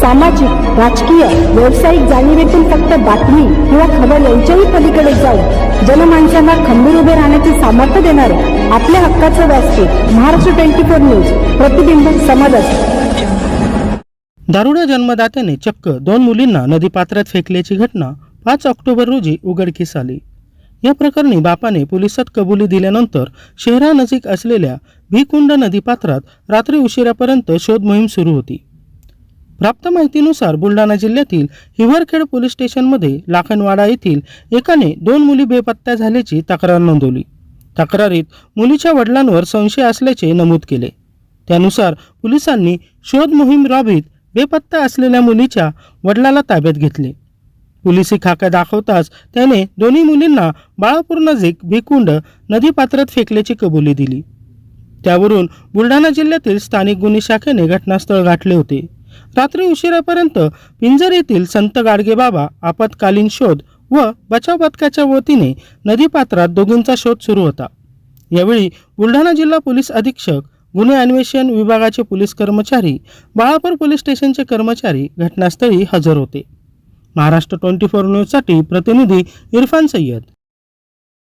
सामाजिक राजकीय व्यावसायिक जाणीवेतून फक्त बातमी किंवा खबर यांच्याही पलीकडे जाऊन जनमानसांना खंबीर उभे राहण्याचे सामर्थ्य देणारे आपल्या हक्काचं व्यासपीठ महाराष्ट्र ट्वेंटी फोर न्यूज प्रतिबिंब समाजात दारुड्या जन्मदात्याने चक्क दोन मुलींना नदीपात्रात फेकल्याची घटना पाच ऑक्टोबर रोजी उघडकीस आली. या प्रकरणी बापाने पोलिसात कबुली दिल्यानंतर शहरानजीक असलेल्या भिकुंड नदीपात्रात रात्री उशिरापर्यंत शोध मोहीम सुरू होती. प्राप्त माहितीनुसार बुलढाणा जिल्ह्यातील हिवरखेड पोलीस स्टेशनमध्ये लाखनवाडा येथील एकाने दोन मुली बेपत्ता झाल्याची तक्रार नोंदवली. तक्रारीत मुलीच्या वडिलांवर संशय असल्याचे नमूद केले. त्यानुसार पोलिसांनी शोध मोहीम राबवीत बेपत्ता असलेल्या मुलीच्या वडिलाला ताब्यात घेतले. पोलिसी खाका दाखवताच त्याने दोन्ही मुलींना बाळापूर नजीक भिकुंड नदीपात्रात फेकल्याची कबुली दिली. त्यावरून बुलढाणा जिल्ह्यातील स्थानिक गुन्हे शाखेने घटनास्थळ गाठले होते. रात्री उशिरापर्यंत पिंजर येथील संत गाडगे बाबा आपत्कालीन शोध व बचाव पथकाच्या वतीने नदीपात्रात दोघींचा शोध सुरू होता. यावेळी बुलढाणा जिल्हा पोलीस अधीक्षक गुन्हे अन्वेषण विभागाचे पोलीस कर्मचारी बाळापूर पोलीस स्टेशनचे कर्मचारी घटनास्थळी हजर होते. महाराष्ट्र ट्वेंटी फोर न्यूजसाठी प्रतिनिधी इरफान सय्यद.